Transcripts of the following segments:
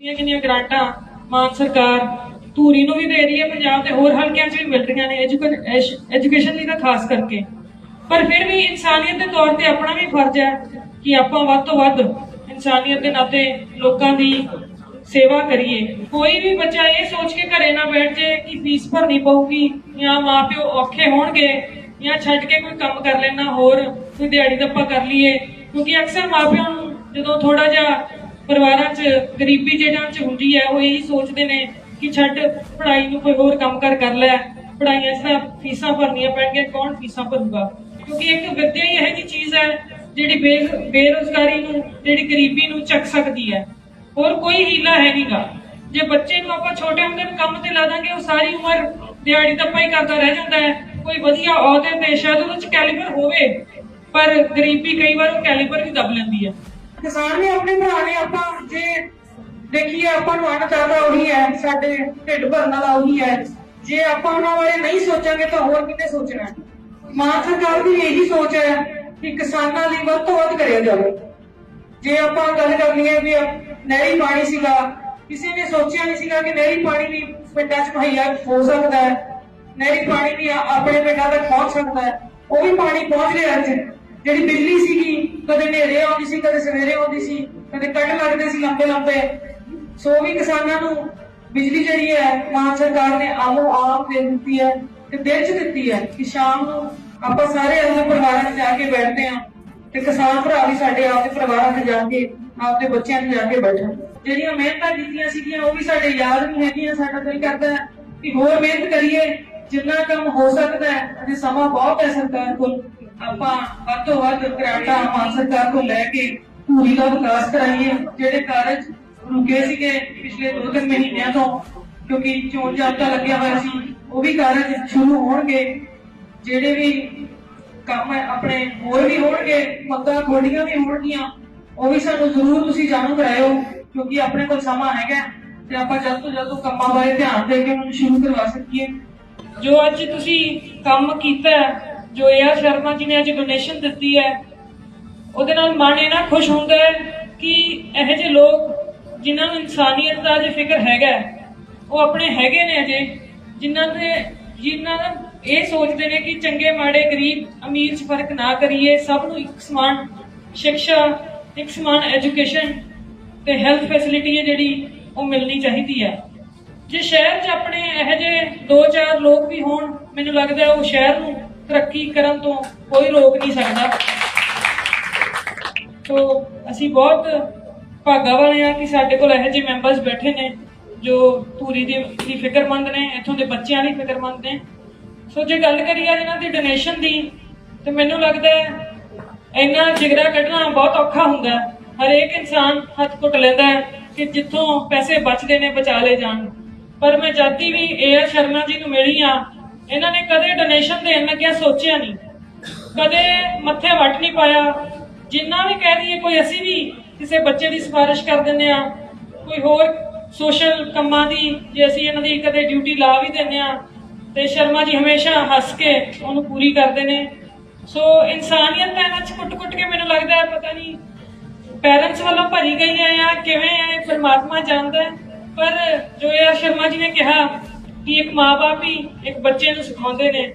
ਕਿੰਨੀਆਂ ਕਿੰਨੀਆਂ ਗ੍ਰਾਂਟਾਂ ਮਾਨ ਸਰਕਾਰ ਧੂਰੀ ਨੂੰ ਵੀ ਦੇ ਰਹੀ ਹੈ, ਪੰਜਾਬ ਦੇ ਹੋਰ ਹਲਕਿਆਂ 'ਚ ਵੀ ਮਿਲ ਰਹੀਆਂ ਨੇ ਐਜੂਕੇਸ਼ਨ ਲਈ ਤਾਂ ਖਾਸ ਕਰਕੇ। ਪਰ ਫਿਰ ਵੀ ਇਨਸਾਨੀਅਤ ਦੇ ਤੌਰ ਤੇ ਆਪਣਾ ਵੀ ਫਰਜ਼ ਹੈ ਕਿ ਆਪਾਂ ਵੱਧ ਤੋਂ ਵੱਧ ਇਨਸਾਨੀਅਤ ਦੇ ਨਾਤੇ ਲੋਕਾਂ ਦੀ ਸੇਵਾ ਕਰੀਏ। ਕੋਈ ਵੀ ਬੱਚਾ ਇਹ ਸੋਚ ਕੇ ਘਰੇ ਨਾ ਬੈਠ ਜੇ ਕਿ ਫੀਸ ਭਰਨੀ ਪਊਗੀ ਜਾਂ ਮਾਪਿਓ ਔਖੇ ਹੋਣਗੇ ਜਾਂ ਛੱਡ ਕੇ ਕੋਈ ਕੰਮ ਕਰ ਲੈਣਾ, ਹੋਰ ਕੋਈ ਦਿਹਾੜੀ ਦੱਪਾ ਕਰ ਲਈਏ। ਕਿਉਂਕਿ ਅਕਸਰ ਮਾਪਿਆਂ ਨੂੰ ਜਦੋਂ ਥੋੜਾ ਜਿਹਾ ਪਰਿਵਾਰਾਂ 'ਚ, ਗਰੀਬੀ ਜਿਹੜਾ 'ਚ ਹੁੰਦੀ ਹੈ, ਉਹ ਇਹੀ ਸੋਚਦੇ ਨੇ ਕਿ ਛੱਡ, ਪੜ੍ਹਾਈ ਨੂੰ ਕੋਈ ਹੋਰ ਕੰਮ ਕਰ ਕਰ ਲੈ। ਪੜਾਈਆਂ 'ਚ ਫੀਸਾਂ ਭਰਨੀਆਂ ਪੈਣਗੀਆਂ, ਕੌਣ ਫੀਸਾਂ ਭਰੂਗਾ? ਕਿਉਂਕਿ ਇੱਕ ਵਿਦਿਆ ਹੀ ਇਹੋ ਜਿਹੀ ਚੀਜ਼ ਹੈ, ਜਿਹੜੀ ਬੇ- ਬੇਰੁਜ਼ਗਾਰੀ ਨੂੰ, ਜਿਹੜੀ ਗਰੀਬੀ ਨੂੰ ਚੱਕ ਸਕਦੀ ਹੈ। ਹੋਰ ਕੋਈ ਹੀਲਾ ਹੈ ਨਹੀਂਗਾ ਜੇ ਬੱਚੇ ਨੂੰ ਆਪਾਂ ਛੋਟੇ ਹੁੰਦੇ ਨੂੰ ਕੰਮ ਤੇ ਲਾ ਦਾਂਗੇ, ਉਹ ਸਾਰੀ ਉਮਰ ਦਿਹਾੜੀ ਦੱਪਾ ਹੀ ਕਰਦਾ ਰਹਿ ਜਾਂਦਾ ਹੈ। ਕੋਈ ਵਧੀਆ ਅਹੁਦੇ ਤੇ ਸ਼ਾਇਦ ਉਹਦੇ ਚ ਕੈਲੀਬਰ ਹੋਵੇ, ਪਰ ਗਰੀਬੀ ਕਈ ਵਾਰ ਉਹ ਕੈਲੀਬਰ ਵੀ ਦੱਬ ਲੈਂਦੀ ਹੈ। ਕਿਸਾਨ ਵੀ ਆਪਣੇ ਭਰਾ ਨੇ ਆਪਾਂ ਜੇ ਦੇਖੀਏ ਆਪਾਂ ਨੂੰ ਅੰਨਦਾਤਾ ਉਹੀ ਹੈ, ਸਾਡੇ ਢਿੱਡ ਭਰਨ ਵਾਲਾ ਉਹੀ ਹੈ। ਜੇ ਆਪਾਂ ਉਹਨਾਂ ਬਾਰੇ ਨਹੀਂ ਸੋਚਾਂਗੇ ਤਾਂ ਹੋਰ ਕਿੰਨੇ ਸੋਚਣਾ ਹੈ। ਮਾਨ ਸਰਕਾਰ ਦੀ ਇਹੀ ਸੋਚ ਹੈ ਕਿ ਕਿਸਾਨਾਂ ਲਈ ਵੱਧ ਤੋਂ ਵੱਧ ਕਰਿਆ ਜਾਵੇ। ਜੇ ਆਪਾਂ ਗੱਲ ਕਰਨੀ ਹੈ ਵੀ ਨਹਿਰੀ ਪਾਣੀ ਸੀਗਾ, ਕਿਸੇ ਨੇ ਸੋਚਿਆ ਨਹੀਂ ਸੀਗਾ ਕਿ ਨਹਿਰੀ ਪਾਣੀ ਵੀ ਪਿੰਡਾਂ 'ਚ ਮੁਹੱਈਆ ਹੋ ਸਕਦਾ ਹੈ। ਨਹਿਰੀ ਪਾਣੀ ਵੀ ਆਪਣੇ ਪਿੰਡਾਂ ਤੱਕ ਪਹੁੰਚ ਸਕਦਾ ਹੈ। ਉਹ ਵੀ ਪਾਣੀ ਪਹੁੰਚ ਰਿਹਾ ਅੱਜ ਜਿਹੜੀ ਬਿਜਲੀ ਸੀਗੀ, ਕਦੇ ਹਨੇਰੇ ਆਉਂਦੀ ਸੀ, ਕਦੇ ਸਵੇਰੇ ਆਉਂਦੀ ਸੀ, ਕਦੇ ਕੱਟ ਲੱਗਦੇ ਸੀ ਲੰਬੇ ਲੰਬੇ। ਸੋ ਵੀ ਕਿਸਾਨਾਂ ਨੂੰ ਬਿਜਲੀ ਜਿਹੜੀ ਹੈ, ਮਾਨ ਸਰਕਾਰ ਨੇ ਆਮੋ ਆਮ ਦੇ ਦਿੱਤੀ ਹੈ ਤੇ ਦਿਨ 'ਚ ਦਿੱਤੀ ਹੈ ਕਿ ਸ਼ਾਮ ਨੂੰ ਆਪਾਂ ਸਾਰੇ ਆਪਣੇ ਪਰਿਵਾਰਾਂ 'ਚ ਜਾ ਕੇ ਬੈਠਦੇ ਹਾਂ ਤੇ ਕਿਸਾਨ ਭਰਾ ਵੀ ਸਾਡੇ ਆਪਦੇ ਪਰਿਵਾਰਾਂ 'ਚ ਜਾ ਕੇ, ਆਪਦੇ ਬੱਚਿਆਂ 'ਚ ਜਾ ਕੇ ਬੈਠਣ। ਜਿਹੜੀਆਂ ਮਿਹਨਤਾਂ ਕੀਤੀਆਂ ਸੀਗੀਆਂ, ਉਹ ਵੀ ਸਾਡੇ ਯਾਦ ਨਹੀਂ ਹੈਗੀਆਂ, ਸਾਡਾ ਦਿਲ ਕਰਦਾ ਕਿ ਹੋਰ ਮਿਹਨਤ ਕਰੀਏ, ਜਿੰਨਾ ਕੰਮ ਹੋ ਸਕਦਾ ਹੈ ਅਜੇ ਸਮਾਂ ਬਹੁਤ ਹੈ ਸਰਕਾਰ ਕੋਲ। ਆਪਾਂ ਵੱਧ ਤੋਂ ਵੱਧ ਗ੍ਰਾਂਟਾਂ ਮਾਨ ਸਰਕਾਰ ਤੋਂ ਲੈ ਕੇ ਪੂਰੀ ਦਾ ਵਿਕਾਸ ਕਰਾਈਏ, ਜਿਹੜੇ ਕਾਰਜ ਰੁਕੇ ਸੀਗੇ ਪਿਛਲੇ ਦੋ ਤਿੰਨ ਮਹੀਨਿਆਂ ਤੋਂ, ਕਿਉਂਕਿ ਚੋਣ ਜਾਬਤਾ ਲੱਗਿਆ ਹੋਇਆ ਸੀ, ਉਹ ਵੀ ਕਾਰਜ ਸ਼ੁਰੂ ਹੋਣਗੇ। ਜਿਹੜੇ ਵੀ ਕੰਮ ਆਪਣੇ ਹੋਰ ਵੀ ਹੋਣਗੇ ਮੰਗਾਂ ਤੁਹਾਡੀਆਂ ਵੀ ਹੋਣਗੀਆਂ, ਉਹ ਵੀ ਸਾਨੂੰ ਜ਼ਰੂਰ ਤੁਸੀਂ ਜਾਣੂ ਕਰਾਇਓ, ਕਿਉਂਕਿ ਆਪਣੇ ਕੋਲ ਸਮਾਂ ਹੈਗਾ ਤੇ ਆਪਾਂ ਜਲਦ ਤੋਂ ਜਲਦ ਉਹ ਕੰਮਾਂ ਬਾਰੇ ਧਿਆਨ ਦੇ ਕੇ ਉਹਨੂੰ ਸ਼ੁਰੂ ਕਰਵਾ ਸਕੀਏ। ਜੋ ਅੱਜ ਤੁਸੀਂ ਕੰਮ ਕੀਤਾ ਜੋ ਏਆਰ ਸ਼ਰਮਾ ਜੀ ਨੇ ਅੱਜ ਡੋਨੇਸ਼ਨ ਦਿੱਤੀ ਹੈ, ਉਹਦੇ ਨਾਲ ਮਨ ਇਹਨਾਂ ਖੁਸ਼ ਹੁੰਦਾ ਹੈ ਕਿ ਇਹੋ ਜਿਹੇ ਲੋਕ ਜਿਨ੍ਹਾਂ ਨੂੰ ਇਨਸਾਨੀਅਤ ਦਾ ਅਜੇ ਫਿਕਰ ਹੈਗਾ ਉਹ ਆਪਣੇ ਹੈਗੇ ਨੇ ਅਜੇ, ਜਿਨ੍ਹਾਂ ਦੇ, ਜਿਨ੍ਹਾਂ ਦਾ ਇਹ ਸੋਚਦੇ ਨੇ ਕਿ ਚੰਗੇ ਮਾੜੇ ਗਰੀਬ ਅਮੀਰ 'ਚ ਫ਼ਰਕ ਨਾ ਕਰੀਏ, ਸਭ ਨੂੰ ਇੱਕ ਸਮਾਨ ਸਿੱਖਿਆ ਇੱਕ ਸਮਾਨ ਐਜੂਕੇਸ਼ਨ ਤੇ ਹੈਲਥ ਫੈਸਿਲਿਟੀ ਹੈ ਜਿਹੜੀ ਉਹ ਮਿਲਣੀ ਚਾਹੀਦੀ ਹੈ। ਜੇ ਸ਼ਹਿਰ 'ਚ ਆਪਣੇ ਇਹੋ ਜਿਹੇ ਦੋ ਚਾਰ ਲੋਕ ਵੀ ਹੋਣ, ਮੈਨੂੰ ਲੱਗਦਾ ਉਹ ਸ਼ਹਿਰ ਨੂੰ ਤਰੱਕੀ ਕਰਨ ਤੋਂ ਕੋਈ ਰੋਕ ਨਹੀਂ ਸਕਦਾ। ਸੋ ਅਸੀਂ ਬਹੁਤ ਭਾਗਾ ਵਾਲੇ ਆ ਕਿ ਸਾਡੇ ਕੋਲ ਇਹੋ ਜਿਹੇ ਮੈਂਬਰਸ ਬੈਠੇ ਨੇ ਜੋ ਪੂਰੀ ਦੀ ਦੀ ਫਿਕਰਮੰਦ ਨੇ, ਇੱਥੋਂ ਦੇ ਬੱਚਿਆਂ ਲਈ ਫਿਕਰਮੰਦ ਨੇ। ਸੋ ਜੇ ਗੱਲ ਕਰੀਏ ਇਹਨਾਂ ਦੀ ਡੋਨੇਸ਼ਨ ਦੀ, ਤੇ ਮੈਨੂੰ ਲੱਗਦਾ ਹੈ ਇੰਨਾ ਜਿਗਰਾ ਕੱਢਣਾ ਬਹੁਤ ਔਖਾ ਹੁੰਦਾ ਹਰੇਕ ਇਨਸਾਨ ਹੱਥ ਘੁੱਟ ਲੈਂਦਾ ਹੈ ਕਿ ਜਿੱਥੋਂ ਪੈਸੇ ਬਚਦੇ ਨੇ ਬਚਾ ਲਏ ਜਾਣ। ਪਰ ਮੈਂ ਜਾਤੀ ਵੀ ਏਆਰ ਸ਼ਰਮਾ ਜੀ ਨੂੰ ਮਿਲੀ ਆ ਇਹਨਾਂ ਨੇ ਕਦੇ ਡੋਨੇਸ਼ਨ ਦੇਣ ਲੱਗਿਆ, ਸੋਚਿਆ ਨਹੀਂ। ਕਦੇ ਮੱਥੇ ਵੱਟ ਨਹੀਂ ਪਾਇਆ। ਜਿੰਨਾ ਵੀ ਕਹਿ ਦਈਏ, ਕੋਈ ਅਸੀਂ ਵੀ ਕਿਸੇ ਬੱਚੇ ਦੀ ਸਿਫਾਰਿਸ਼ ਕਰ ਦਿੰਦੇ ਆ ਕੋਈ ਹੋਰ ਸੋਸ਼ਲ ਕੰਮਾਂ ਦੀ, ਜੇ ਅਸੀਂ ਇਹਨਾਂ ਦੀ ਕਦੇ ਡਿਊਟੀ ਲਾ ਵੀ ਦਿੰਦੇ ਆ ਤੇ ਸ਼ਰਮਾ ਜੀ ਹਮੇਸ਼ਾ ਹੱਸ ਕੇ ਉਹਨੂੰ ਪੂਰੀ ਕਰਦੇ ਨੇ। ਸੋ ਇਨਸਾਨੀਅਤ ਤਾਂ ਇਹਨਾਂ ਚ ਕੁੱਟ-ਕੁੱਟ ਕੇ ਮੈਨੂੰ ਲੱਗਦਾ ਹੈ, ਪਤਾ ਨਹੀਂ ਪੈਰੈਂਟਸ ਵੱਲੋਂ ਭਰੀ ਗਈ ਹੈ ਜਾਂ ਕਿਵੇਂ ਹੈ, ਇਹ ਪਰਮਾਤਮਾ ਜਾਣਦਾ ਪਰ ਜੋ ਇਹ ਸ਼ਰਮਾ ਜੀ ਨੇ ਕਿਹਾ ਕਿ ਇੱਕ ਮਾਪੇ ਹੀ ਇੱਕ ਬੱਚੇ ਨੂੰ ਸਿਖਾਉਂਦੇ ਨੇ।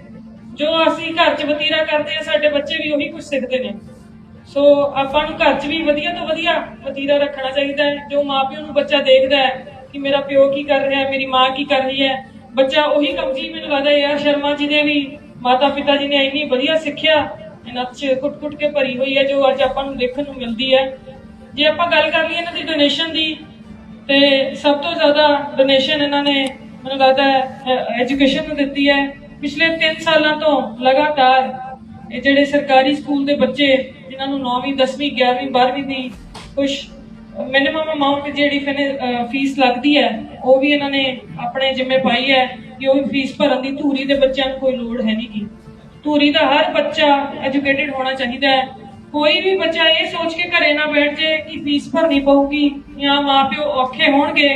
ਜੋ ਅਸੀਂ ਘਰ 'ਚ ਵਤੀਰਾ ਕਰਦੇ ਆ ਸਾਡੇ ਬੱਚੇ ਵੀ ਉਹੀ ਕੁਝ ਸਿੱਖਦੇ ਨੇ। ਸੋ ਆਪਾਂ ਨੂੰ ਘਰ 'ਚ ਵੀ ਵਧੀਆ ਤੋਂ ਵਧੀਆ ਵਤੀਰਾ ਰੱਖਣਾ ਚਾਹੀਦਾ ਹੈ। ਜੋ ਮਾਪਿਓ ਨੂੰ ਬੱਚਾ ਦੇਖਦਾ ਹੈ ਕਿ ਮੇਰਾ ਪਿਓ ਕੀ ਕਰ ਰਿਹਾ ਹੈ, ਮੇਰੀ ਮਾਂ ਕੀ ਕਰ ਰਹੀ ਹੈ। ਬੱਚਾ ਉਹੀ ਕੰਮ ਮੈਨੂੰ ਲੱਗਦਾ ਯਾਰ ਸ਼ਰਮਾ ਜੀ ਨੇ ਵੀ ਮਾਤਾ ਪਿਤਾ ਜੀ ਨੇ ਇੰਨੀ ਵਧੀਆ ਸਿੱਖਿਆ, ਇਹਨਾਂ 'ਚ ਕੁੱਟ-ਕੁੱਟ ਕੇ ਭਰੀ ਹੋਈ ਹੈ, ਜੋ ਅੱਜ ਆਪਾਂ ਨੂੰ ਦੇਖਣ ਨੂੰ ਮਿਲਦੀ ਹੈ। ਜੇ ਆਪਾਂ ਗੱਲ ਕਰ ਲਈਏ ਇਹਨਾਂ ਦੀ ਡੋਨੇਸ਼ਨ ਦੀ, ਤੇ ਸਭ ਤੋਂ ਜ਼ਿਆਦਾ ਡੋਨੇਸ਼ਨ ਇਹਨਾਂ ਨੇ ਮੈਨੂੰ ਲੱਗਦਾ ਐਜੂਕੇਸ਼ਨ ਨੂੰ ਦਿੱਤੀ ਹੈ। ਪਿਛਲੇ 3 ਸਾਲਾਂ ਤੋਂ ਲਗਾਤਾਰ ਇਹ ਜਿਹੜੇ ਸਰਕਾਰੀ ਸਕੂਲ ਦੇ ਬੱਚੇ, ਜਿਨ੍ਹਾਂ ਨੂੰ 9ਵੀਂ 10ਵੀਂ 11ਵੀਂ 12ਵੀਂ ਦੀ ਕੁਝ ਮਿਨੀਮਮ ਅਮਾਉਂਟ ਜਿਹੜੀ ਫੀਸ ਲੱਗਦੀ ਹੈ, ਉਹ ਵੀ ਇਹਨਾਂ ਨੇ ਆਪਣੇ ਜਿੰਮੇ ਪਾਈ ਹੈ ਕਿ ਉਹ ਵੀ ਫੀਸ ਭਰਨ ਦੀ ਧੂਰੀ ਦੇ ਬੱਚਿਆਂ ਨੂੰ ਕੋਈ ਲੋੜ ਹੈ ਨਹੀਂ ਗੀ ਧੂਰੀ ਦਾ ਹਰ ਬੱਚਾ ਐਜੂਕੇਟਿਡ ਹੋਣਾ ਚਾਹੀਦਾ ਹੈ। ਕੋਈ ਵੀ ਬੱਚਾ ਇਹ ਸੋਚ ਕੇ ਘਰੇ ਨਾ ਬੈਠ ਜੇ ਕਿ ਫੀਸ ਭਰਨੀ ਪਊਗੀ ਜਾਂ ਮਾਪਿਓ ਔਖੇ ਹੋਣਗੇ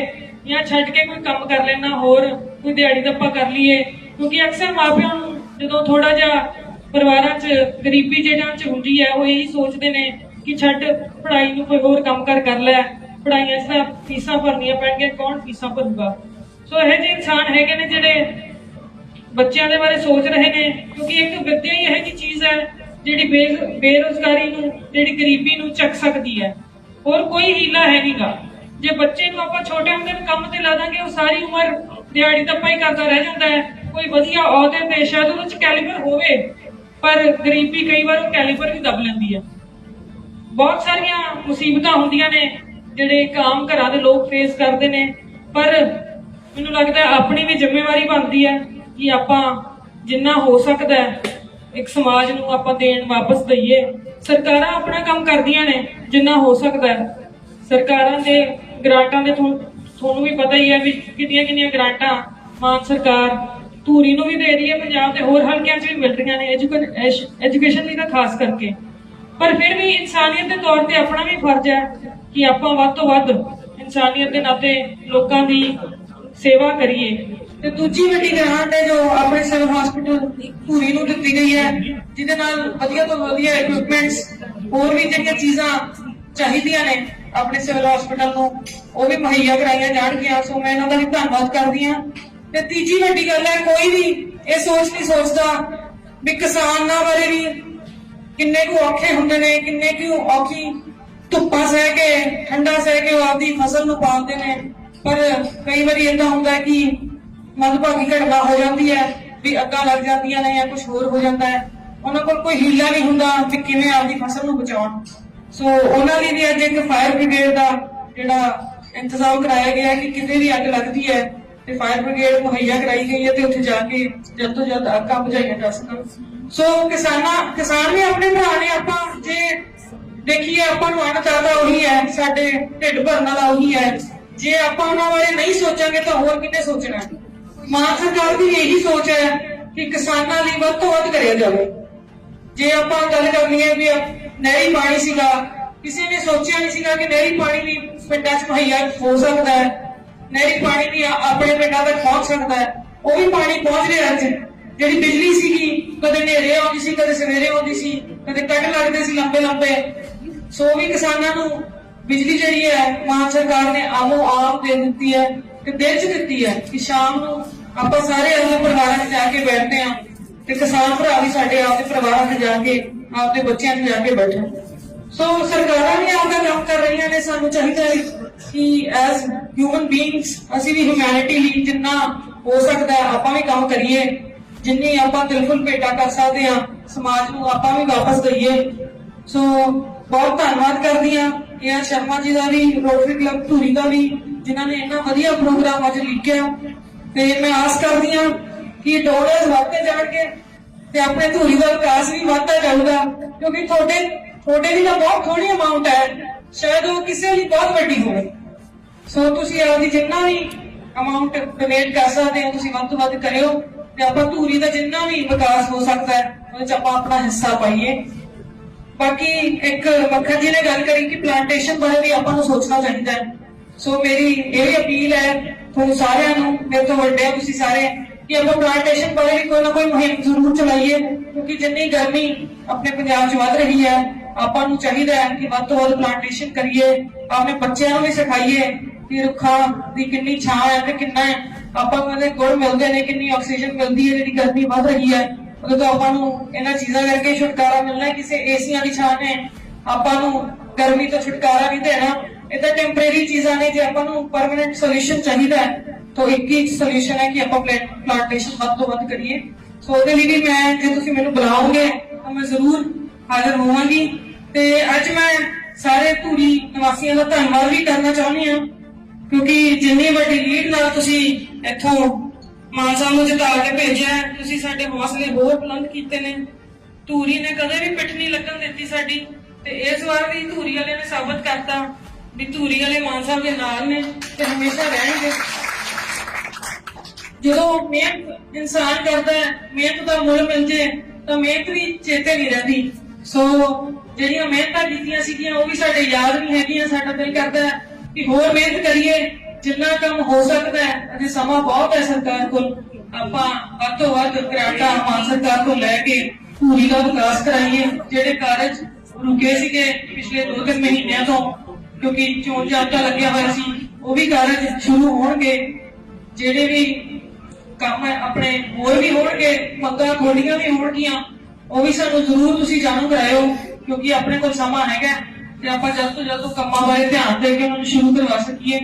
ਜਾਂ ਛੱਡ ਕੇ ਕੋਈ ਕੰਮ ਕਰ ਲੈਣਾ, ਹੋਰ ਕੋਈ ਦਿਹਾੜੀ ਦੱਪਾ ਕਰ ਲਈਏ। ਕਿਉਂਕਿ ਅਕਸਰ ਮਾਪਿਆਂ ਨੂੰ ਜਦੋਂ ਥੋੜਾ ਜਿਹਾ ਪਰਿਵਾਰਾਂ 'ਚ ਗਰੀਬੀ ਜਿਹਨਾਂ 'ਚ ਹੁੰਦੀ ਹੈ, ਉਹ ਇਹੀ ਸੋਚਦੇ ਨੇ ਕਿ ਛੱਡ, ਪੜ੍ਹਾਈ ਨੂੰ ਕੋਈ ਹੋਰ ਕੰਮ ਕਰ ਕਰ ਲੈ। ਪੜਾਈਆਂ 'ਚ ਤਾਂ ਫੀਸਾਂ ਭਰਨੀਆਂ ਪੈਣਗੀਆਂ, ਕੌਣ ਫੀਸਾਂ ਭਰੂਗਾ? ਸੋ ਇਹ ਜਿਹੇ ਇਨਸਾਨ ਹੈਗੇ ਨੇ ਜਿਹੜੇ ਬੱਚਿਆਂ ਦੇ ਬਾਰੇ ਸੋਚ ਰਹੇ ਨੇ, ਕਿਉਂਕਿ ਇੱਕ ਵਿੱਦਿਆ ਹੀ ਇਹੋ ਜਿਹੀ ਚੀਜ਼ ਹੈ ਜਿਹੜੀ ਬੇ- ਬੇਰੁਜ਼ਗਾਰੀ ਨੂੰ, ਜਿਹੜੀ ਗਰੀਬੀ ਨੂੰ ਚੱਕ ਸਕਦੀ ਹੈ। ਹੋਰ ਕੋਈ ਹੀਲਾ ਹੈ ਨਹੀਂਗਾ ਜੇ ਬੱਚੇ ਨੂੰ ਆਪਾਂ ਛੋਟੇ ਹੁੰਦੇ ਨੂੰ ਕੰਮ ਤੇ ਲਾ ਦਾਂਗੇ, ਉਹ ਸਾਰੀ ਉਮਰ ਦਿਹਾੜੀ ਤੱਪਾ ਹੀ ਕਰਦਾ ਰਹਿ ਜਾਂਦਾ ਹੈ। ਕੋਈ ਵਧੀਆ ਅਹੁਦੇ ਤੇ ਸ਼ਾਇਦ ਉਹਦੇ ਚ ਕੈਲੀਬਰ ਹੋਵੇ, ਪਰ ਗਰੀਬੀ ਕਈ ਵਾਰ ਉਹ ਕੈਲੀਬਰ ਵੀ ਦਬ ਲੈਂਦੀ ਹੈ। ਬਹੁਤ ਸਾਰੀਆਂ ਮੁਸੀਬਤਾਂ ਹੁੰਦੀਆਂ ਨੇ, ਜਿਹੜੇ ਇੱਕ ਆਮ ਘਰਾਂ ਦੇ ਲੋਕ ਫੇਸ ਕਰਦੇ ਨੇ, ਪਰ ਮੈਨੂੰ ਲੱਗਦਾ ਆਪਣੀ ਵੀ ਜ਼ਿੰਮੇਵਾਰੀ ਬਣਦੀ ਹੈ ਕਿ ਆਪਾਂ ਜਿੰਨਾ ਹੋ ਸਕਦਾ ਇੱਕ ਸਮਾਜ ਨੂੰ ਆਪਾਂ ਦੇਣ ਵਾਪਸ ਦਈਏ। ਸਰਕਾਰਾਂ ਆਪਣਾ ਕੰਮ ਕਰਦੀਆਂ ਨੇ, ਜਿੰਨਾ ਹੋ ਸਕਦਾ ਸਰਕਾਰਾਂ ਦੇ ਗ੍ਰਾਂਟਾਂ ਦੇ ਤੁਹਾਨੂੰ ਵੀ ਪਤਾ ਹੀ ਹੈ ਵੀ ਕਿੰਨੀਆਂ ਕਿੰਨੀਆਂ ਗ੍ਰਾਂਟਾਂ ਮਾਨ ਸਰਕਾਰ ਧੂਰੀ ਨੂੰ ਵੀ ਦੇ ਰਹੀ ਹੈ, ਪੰਜਾਬ ਦੇ ਹੋਰ ਹਲਕਿਆਂ 'ਚ ਵੀ ਮਿਲ ਰਹੀਆਂ ਨੇ ਐਜੂਕੇਸ਼ਨ ਲਈ ਤਾਂ ਖਾਸ ਕਰਕੇ। ਪਰ ਫਿਰ ਵੀ ਇਨਸਾਨੀਅਤ ਦੇ ਤੌਰ ਤੇ ਆਪਣਾ ਵੀ ਫਰਜ਼ ਹੈ ਕਿ ਆਪਾਂ ਵੱਧ ਤੋਂ ਵੱਧ ਇਨਸਾਨੀਅਤ ਦੇ ਨਾਤੇ ਲੋਕਾਂ ਦੀ ਸੇਵਾ ਕਰੀਏ। ਤੇ ਦੂਜੀ ਵੱਡੀ ਗ੍ਰਾਂਟ ਹੈ ਜੋ ਆਪਣੇ ਸਿਵਲ ਹਸਪੀਟਲ ਧੂਰੀ ਨੂੰ ਦਿੱਤੀ ਗਈ ਹੈ, ਜਿਹਦੇ ਨਾਲ ਵਧੀਆ ਤੋਂ ਵਧੀਆ ਇਕਵਿਪਮੈਂਟਸ ਹੋਰ ਵੀ ਜਿਹੜੀਆਂ ਚੀਜ਼ਾਂ ਚਾਹੀਦੀਆਂ ਨੇ ਆਪਣੇ ਸਿਵਲ ਹਸਪੀਟਲ ਨੂੰ। ਉਹ ਵੀ ਮੁਹੱਈਆ ਕਰਾਈਆਂ ਜਾਣਗੀਆਂ, ਸੋ ਮੈਂ ਇਹਨਾਂ ਦਾ ਵੀ ਧੰਨਵਾਦ ਕਰਦੀ ਹਾਂ। ਤੇ ਤੀਜੀ ਵੱਡੀ ਗੱਲ ਹੈ, ਕੋਈ ਵੀ ਇਹ ਸੋਚ ਨਹੀਂ ਸੋਚਦਾ ਵੀ ਕਿਸਾਨਾਂ ਬਾਰੇ ਵੀ ਕਿੰਨੇ ਕੁ ਔਖੇ ਹੁੰਦੇ ਨੇ, ਕਿੰਨੇ ਕੁ ਔਖੀ ਧੁੱਪਾਂ ਸਹਿ ਕੇ, ਠੰਡਾ ਸਹਿ ਕੇ ਉਹ ਆਪਦੀ ਫਸਲ ਨੂੰ ਪਾਲਦੇ ਨੇ। ਪਰ ਕਈ ਵਾਰੀ ਏਦਾਂ ਹੁੰਦਾ ਕਿ ਮਨਭਾਗੀ ਘਟਨਾ ਹੋ ਜਾਂਦੀ ਹੈ, ਵੀ ਅੱਗਾਂ ਲੱਗ ਜਾਂਦੀਆਂ ਨੇ ਜਾਂ ਕੁਝ ਹੋਰ ਹੋ ਜਾਂਦਾ ਹੈ। ਉਹਨਾਂ ਕੋਲ ਕੋਈ ਹੀਲਾ ਨਹੀਂ ਹੁੰਦਾ ਕਿ ਕਿਵੇਂ ਆਪਦੀ ਫਸਲ ਨੂੰ ਬਚਾਉਣ। ਸੋ ਉਹਨਾਂ ਲਈ ਵੀ ਅੱਜ ਇੱਕ ਫਾਇਰ ਬ੍ਰਿਗੇਡ ਦਾ ਜਿਹੜਾ ਇੰਤਜ਼ਾਮ ਕਰਾਇਆ ਗਿਆ ਕਿ ਕਿਤੇ ਵੀ ਅੱਗ ਲੱਗਦੀ ਹੈ ਤੇ ਫਾਇਰ ਬ੍ਰਿਗੇਡ ਮੁਹੱਈਆ ਕਰਾਈ ਗਈ ਹੈ ਤੇ ਉੱਥੇ ਜਾ ਕੇ ਜਲਦ ਤੋਂ ਜਲਦ ਅੱਗਾਂ ਬੁਝਾਈਆਂ ਜਾ ਸਕਣ। ਸੋ ਕਿਸਾਨਾਂ, ਕਿਸਾਨ ਵੀ ਆਪਣੇ ਭਰਾ ਨੇ, ਆਪਾਂ ਜੇ ਦੇਖੀਏ, ਆਪਾਂ ਨੂੰ ਅਨਦਾਤਾ ਉਹੀ ਹੈ, ਸਾਡੇ ਢਿੱਡ ਭਰਨ ਵਾਲਾ ਉਹੀ ਹੈ। ਜੇ ਆਪਾਂ ਉਹਨਾਂ ਬਾਰੇ ਨਹੀਂ ਸੋਚਾਂਗੇ ਤਾਂ ਹੋਰ ਕਿੰਨੇ ਸੋਚਣਾ ਮਾਨ ਸਰਕਾਰ ਦੀ ਇਹੀ ਸੋਚ ਹੈ ਕਿ ਕਿਸਾਨਾਂ ਲਈ ਵੱਧ ਤੋਂ ਵੱਧ ਕਰਿਆ ਜਾਵੇ। ਜੇ ਆਪਾਂ ਗੱਲ ਕਰਨੀ ਹੈ ਵੀ ਨਹਿਰੀ ਪਾਣੀ ਸੀਗਾ। ਕਿਸੇ ਨੇ ਸੋਚਿਆ ਨਹੀਂ ਸੀਗਾ ਕਿ ਨਹਿਰੀ ਪਾਣੀ ਵੀ ਪਿੰਡਾਂ 'ਚ ਮੁਹੱਈਆ ਹੋ ਸਕਦਾ ਹੈ। ਨਹਿਰੀ ਪਾਣੀ ਵੀ ਆਪਣੇ ਪਿੰਡਾਂ ਤੱਕ ਪਹੁੰਚ ਸਕਦਾ ਹੈ। ਉਹ ਵੀ ਪਾਣੀ ਪਹੁੰਚ ਰਿਹਾ ਅੱਜ। ਜਿਹੜੀ ਬਿਜਲੀ ਸੀਗੀ, ਕਦੇ ਹਨੇਰੇ ਆਉਂਦੀ ਸੀ, ਕਦੇ ਸਵੇਰੇ ਆਉਂਦੀ ਸੀ, ਕਦੇ ਕੱਟ ਲੱਗਦੇ ਸੀ ਲੰਬੇ ਲੰਬੇ। ਸੋ ਵੀ ਕਿਸਾਨਾਂ ਨੂੰ ਬਿਜਲੀ ਜਿਹੜੀ ਹੈ, ਮਾਨ ਸਰਕਾਰ ਨੇ ਆਮੋ ਆਮ ਦੇ ਦਿੱਤੀ ਹੈ ਤੇ ਦਿਲ 'ਚ ਦਿੱਤੀ ਹੈ ਕਿ ਸ਼ਾਮ ਨੂੰ ਆਪਾਂ ਸਾਰੇ ਆਪਣੇ ਪਰਿਵਾਰਾਂ 'ਚ ਜਾ ਕੇ ਬੈਠਦੇ ਹਾਂ ਤੇ ਕਿਸਾਨ ਭਰਾ ਵੀ ਸਾਡੇ ਆਪਦੇ ਪਰਿਵਾਰਾਂ 'ਚ ਜਾ ਕੇ ਆਪਦੇ ਬੱਚਿਆਂ ਨੂੰ ਲੈ ਕੇ ਬੈਠਣ ਸੋ ਸਰਕਾਰਾਂ ਵੀ ਆਪਦਾ ਕੰਮ ਕਰ ਰਹੀਆਂ ਨੇ, ਸਾਨੂੰ ਚਾਹੀਦਾ ਹੈ ਕਿ ਐਜ਼ ਹਿਊਮਨ ਬੀਇੰਗਸ ਅਸੀਂ ਵੀ ਹਿਊਮੈਨਿਟੀ ਲਈ ਜਿੰਨਾ ਹੋ ਸਕਦਾ ਆਪਾਂ ਵੀ ਕੰਮ ਕਰੀਏ। ਜਿੰਨੀ ਆਪਾਂ ਦਿਲਫੁਲ ਭੇਟਾ ਕਰ ਸਕਦੇ ਹਾਂ, ਸਮਾਜ ਨੂੰ ਆਪਾਂ ਵੀ ਵਾਪਸ ਦਈਏ। ਸੋ ਬਹੁਤ ਧੰਨਵਾਦ ਕਰਦੀ ਹਾਂ ਇਹ ਸ਼ਰਮਾ ਜੀ ਦਾ ਵੀ ਰੋਟਰੀ ਕਲੱਬ ਧੂਰੀ ਦਾ ਵੀ, ਜਿਨ੍ਹਾਂ ਨੇ ਇੰਨਾ ਵਧੀਆ ਪ੍ਰੋਗਰਾਮ ਅੱਜ ਲਿਖਿਆ। ਤੇ ਮੈਂ ਆਸ ਕਰਦੀ ਹਾਂ ਕਿ ਡੋਨਰਸ ਵੱਧਦੇ ਜਾਣਗੇ। ਤੇ ਆਪਣੇ ਧੂਰੀ ਦਾ ਵਿਕਾਸ ਵੀ ਵੱਧਦਾ ਜਾਊਗਾ, ਕਿਉਂਕਿ ਤੁਹਾਡੇ ਤੁਹਾਡੇ ਲਈ ਤਾਂ ਬਹੁਤ ਥੋੜੀ ਅਮਾਉਂਟ ਹੈ। ਸ਼ਾਇਦ ਉਹ ਕਿਸੇ ਲਈ ਬਹੁਤ ਵੱਡੀ ਹੋਵੇ। ਸੋ ਤੁਸੀਂ ਆਪਦੀ ਜਿੰਨਾ ਵੀ ਅਮਾਉਂਟ ਡੋਨੇਟ ਕਰ ਸਕਦੇ ਹੋ, ਤੁਸੀਂ ਵੱਧ ਤੋਂ ਵੱਧ ਕਰਿਓ ਤੇ ਆਪਾਂ ਧੂਰੀ ਦਾ ਜਿੰਨਾ ਵੀ ਵਿਕਾਸ ਹੋ ਸਕਦਾ ਹੈ, ਉਹਦੇ ਚ ਆਪਾਂ ਆਪਣਾ ਹਿੱਸਾ ਪਾਈਏ। ਬਾਕੀ ਇੱਕ ਮੱਖਣ ਜੀ ਨੇ ਗੱਲ ਕਰੀ ਕਿ ਪਲਾਂਟੇਸ਼ਨ ਬਾਰੇ ਵੀ ਆਪਾਂ ਨੂੰ ਸੋਚਣਾ ਚਾਹੀਦਾ ਹੈ। ਸੋ ਮੇਰੀ ਇਹ ਅਪੀਲ ਹੈ ਤੁਹਾਨੂੰ ਸਾਰਿਆਂ ਨੂੰ, ਮੇਰੇ ਤੋਂ ਵੱਡੇ ਤੁਸੀਂ ਸਾਰੇ ਕਿ ਆਪਾਂ ਪਲਾਂਟੇਸ਼ਨ ਬਾਰੇ ਵੀ ਕੋਈ ਨਾ ਕੋਈ ਮੁਹਿੰਮ ਜ਼ਰੂਰ ਚਲਾਈਏ, ਕਿਉਂਕਿ ਜਿੰਨੀ ਗਰਮੀ ਆਪਣੇ ਪੰਜਾਬ 'ਚ ਵੱਧ ਰਹੀ ਹੈ, ਆਪਾਂ ਨੂੰ ਚਾਹੀਦਾ ਹੈ ਕਿ ਵੱਧ ਤੋਂ ਵੱਧ ਪਲਾਂਟੇਸ਼ਨ ਕਰੀਏ, ਆਪਣੇ ਬੱਚਿਆਂ ਨੂੰ ਵੀ ਸਿਖਾਈਏ ਕਿ ਰੁੱਖਾਂ ਦੀ ਕਿੰਨੀ ਛਾਂ ਹੈ ਤੇ ਕਿੰਨਾ ਹੈ। ਆਪਾਂ ਨੂੰ ਇਹਦੇ ਗੁਣ ਮਿਲਦੇ ਨੇ, ਕਿੰਨੀ ਆਕਸੀਜਨ ਮਿਲਦੀ ਹੈ, ਜਿਹੜੀ ਗਰਮੀ ਵੱਧ ਰਹੀ ਹੈ। ਉਦੋਂ ਤੋਂ ਆਪਾਂ ਨੂੰ ਇਹਨਾਂ ਚੀਜ਼ਾਂ ਕਰਕੇ ਛੁਟਕਾਰਾ ਮਿਲਣਾ ਕਿਸੇ ਏਸੀਆਂ ਦੀ ਛਾਂ ਨੇ। ਆਪਾਂ ਨੂੰ ਗਰਮੀ ਤੋਂ ਛੁਟਕਾਰਾ ਨਹੀਂ ਦੇਣਾ। ਇਹ ਤਾਂ ਟੈਂਪਰੇਰੀ ਚੀਜ਼ਾਂ ਨੇ, ਜੇ ਆਪਾਂ ਨੂੰ ਪਰਮਨੈਂਟ ਸੋਲੂਸ਼ਨ ਚਾਹੀਦਾ ਹੈ। ਤਾਂ ਇੱਕ ਹੀ ਸੋਲੂਸ਼ਨ ਹੈ ਕਿ ਆਪਾਂ ਪਲਾਂਟੇਸ਼ਨ ਵੱਧ ਤੋਂ ਵੱਧ ਕਰੀਏ। ਸੋ ਉਹਦੇ ਲਈ ਵੀ ਮੈਂ, ਜੇ ਤੁਸੀਂ ਮੈਨੂੰ ਬੁਲਾਓਗੇ, ਤਾਂ ਮੈਂ ਜ਼ਰੂਰ ਹਾਜ਼ਰ ਹੋਵਾਂਗੀ। ਤੇ ਅੱਜ ਮੈਂ ਸਾਰੇ ਧੂਰੀ ਨਿਵਾਸੀਆਂ ਦਾ ਧੰਨਵਾਦ ਵੀ ਕਰਨਾ ਚਾਹੁੰਦੀ ਹਾਂ, ਕਿਉਂਕਿ ਜਿੰਨੀ ਵੱਡੀ ਲੀਡ ਨਾਲ ਤੁਸੀਂ ਇੱਥੋਂ ਮਾਨਸਾ ਨੂੰ ਜਿਤਾ ਕੇ ਭੇਜਿਆ ਤੁਸੀਂ ਸਾਡੇ ਹੌਸਲੇ ਹੋਰ ਬੁਲੰਦ ਕੀਤੇ ਨੇ। ਧੂਰੀ ਨੇ ਕਦੇ ਵੀ ਪਿੱਠ ਨਹੀਂ ਲੱਗਣ ਦਿੱਤੀ ਸਾਡੀ। ਤੇ ਇਸ ਵਾਰ ਵੀ ਧੂਰੀ ਵਾਲਿਆਂ ਨੇ ਸਾਬਤ ਕਰਤਾ ਵੀ ਧੂਰੀ ਵਾਲੇ ਮਾਨ ਸਾਹਿਬ ਦੇ ਨਾਲ ਨੇ ਤੇ ਹਮੇਸ਼ਾ ਰਹਿਣਗੇ। ਜਦੋਂ ਮਿਹਨਤ ਇਨਸਾਨ ਕਰਦਾ ਹੈ, ਮਿਹਨਤ ਦਾ ਮੁੱਲ ਮਿਲ ਜੇ, ਤਾਂ ਮਿਹਨਤ ਵੀ ਚੇਤੇ ਨਹੀਂ ਰਹਿੰਦੀ। ਸੋ ਜਿਹੜੀਆਂ ਮਿਹਨਤਾਂ ਕੀਤੀਆਂ ਸੀਗੀਆਂ, ਉਹ ਵੀ ਸਾਡੇ ਯਾਦ ਨਹੀਂ ਹੈਗੀਆਂ, ਸਾਡਾ ਦਿਲ ਕਰਦਾ ਹੈ ਕਿ ਹੋਰ ਮਿਹਨਤ ਕਰੀਏ, ਜਿੰਨਾ ਕੰਮ ਹੋ ਸਕਦਾ ਹੈ ਅਜੇ ਸਮਾਂ ਬਹੁਤ ਹੈ ਸਰਕਾਰ ਕੋਲ। ਆਪਾਂ ਵੱਧ ਤੋਂ ਵੱਧ ਗ੍ਰਾਂਟਾਂ ਮਾਨ ਸਰਕਾਰ ਤੋਂ ਲੈ ਕੇ ਪੂਰੀ ਦਾ ਵਿਕਾਸ ਕਰਾਈਏ, ਜਿਹੜੇ ਕਾਰਜ ਰੁਕੇ ਸੀਗੇ ਪਿਛਲੇ ਦੋ ਤਿੰਨ ਮਹੀਨਿਆਂ ਤੋਂ, ਕਿਉਂਕਿ ਚੋਣ ਜਾਬਤਾ ਲੱਗਿਆ ਹੋਇਆ ਸੀ, ਉਹ ਵੀ ਕਾਰਜ ਸ਼ੁਰੂ ਹੋਣਗੇ। ਜਿਹੜੇ ਵੀ ਕੰਮ ਆਪਣੇ ਹੋਰ ਵੀ ਹੋਣਗੇ ਮੰਗਾਂ ਗੋਲੀਆਂ ਵੀ ਹੋਣਗੀਆਂ, ਉਹ ਵੀ ਸਾਨੂੰ ਜ਼ਰੂਰ ਤੁਸੀਂ ਜਾਣੂ ਕਰਾਇਓ, ਕਿਉਂਕਿ ਆਪਣੇ ਕੋਲ ਸਮਾਂ ਹੈਗਾ ਤੇ ਆਪਾਂ ਜਲਦ ਤੋਂ ਜਲਦ ਉਹ ਕੰਮਾਂ ਬਾਰੇ ਧਿਆਨ ਦੇ ਕੇ ਉਹਨਾਂ ਨੂੰ ਸ਼ੁਰੂ ਕਰਵਾ ਸਕੀਏ।